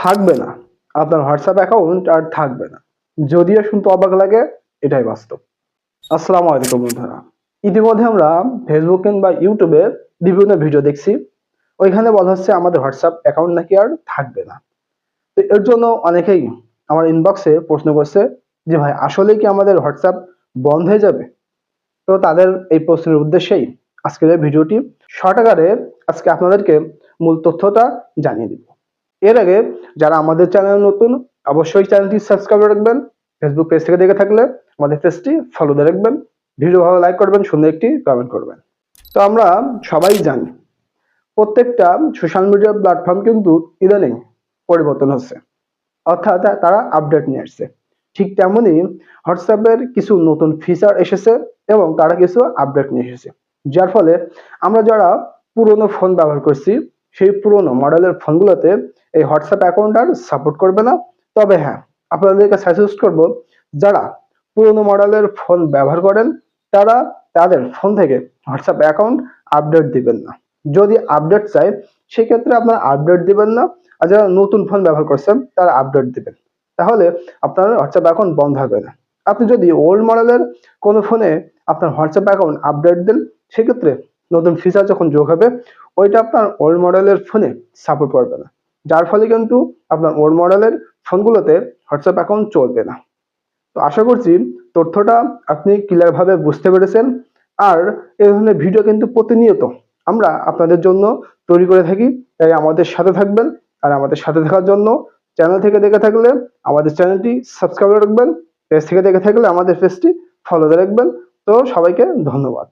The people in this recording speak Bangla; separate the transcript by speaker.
Speaker 1: থাকবে না। আপনার হোয়াটসঅ্যাপ অ্যাকাউন্ট আর থাকবে না। যদিও শুনতে অবাক লাগে, এটাই বাস্তব। আসসালামু আলাইকুম বন্ধুরা। ইতিমধ্যে আমরা ফেসবুক কিংবা ইউটিউবে বিভিন্ন ভিডিও দেখছি। ওইখানে বলা হচ্ছে আমাদের হোয়াটসঅ্যাপ অ্যাকাউন্ট নাকি আর থাকবে না। তো এর জন্য অনেকেই আমার ইনবক্সে প্রশ্ন করছে যে, ভাই, আসলে কি আমাদের হোয়াটসঅ্যাপ বন্ধ হয়ে যাবে? তো তাদের এই প্রশ্নের উদ্দেশ্যেই আজকের এই ভিডিওটি শর্ট আকারে আজকে আপনাদেরকে মূল তথ্যটা জানিয়ে দিব। এর আগে যারা আমাদের চ্যানেল নতুন, অবশ্যই চ্যানেলটি সাবস্ক্রাইব করে রাখবেন। ফেসবুক পেজ থেকে দেখে থাকলে আমাদের পেজটি ফলো দিয়ে রাখবেন। ভিডিও ভালো লাইক করবেন, সুন্দর একটি কমেন্ট করবেন। তো আমরা সবাই জানি, প্রত্যেকটা সোশ্যাল মিডিয়া প্ল্যাটফর্ম কিন্তু ইদানিং পরিবর্তন হচ্ছে। অর্থাৎ তারা আপডেট নিয়ে আসছে। ঠিক তেমনই হোয়াটসঅ্যাপের কিছু নতুন ফিচার এসেছে এবং তারা কিছু আপডেট নিয়ে এসেছে। যার ফলে আমরা যারা পুরনো ফোন ব্যবহার করছি সেই পুরনো মডেলের ফোনগুলোতে এই হোয়াটসঅ্যাপ অ্যাকাউন্ট আর সাপোর্ট করবে না। তবে হ্যাঁ আপনাদেরকে সাজেস্ট করব, যারা পুরনো মডেলের ফোন ব্যবহার করেন, তারা তাদের ফোন থেকে হোয়াটসঅ্যাপ অ্যাকাউন্ট আপডেট দিবেন না। যদি আপডেট চাই সেক্ষেত্রে আপনারা আপডেট দিবেন না, আর যারা নতুন ফোন ব্যবহার করছেন, তারা আপডেট দিবেন। তাহলে আপনার হোয়াটসঅ্যাপ অ্যাকাউন্ট বন্ধ হবে না। আপনি যদি ওল্ড মডেলের কোনো ফোনে আপনার হোয়াটসঅ্যাপ অ্যাকাউন্ট আপডেট দেন, সেক্ষেত্রে নতুন ফিচার যখন যোগ হবে, ওইটা আপনার ওল্ড মডেলের ফোনে সাপোর্ট করবে না। যার ফলে কিন্তু আপনার ওল্ড মডেলের ফোনগুলোতে হোয়াটসঅ্যাপ অ্যাকাউন্ট চলবে না। তো আশা করছি তথ্যটা আপনি ক্লিয়ারভাবে বুঝতে পেরেছেন। আর এই ধরনের ভিডিও কিন্তু প্রতিনিয়ত আমরা আপনাদের জন্য তৈরি করে থাকি। তাই আমাদের সাথে থাকবেন আর আমাদের সাথে থাকার জন্য চ্যানেল থেকে দেখে থাকলে আমাদের চ্যানেলটি সাবস্ক্রাইব করে রাখবেন। পেজ থেকে দেখে থাকলে আমাদের পেজটি ফলো করে রাখবেন। তো সবাইকে ধন্যবাদ।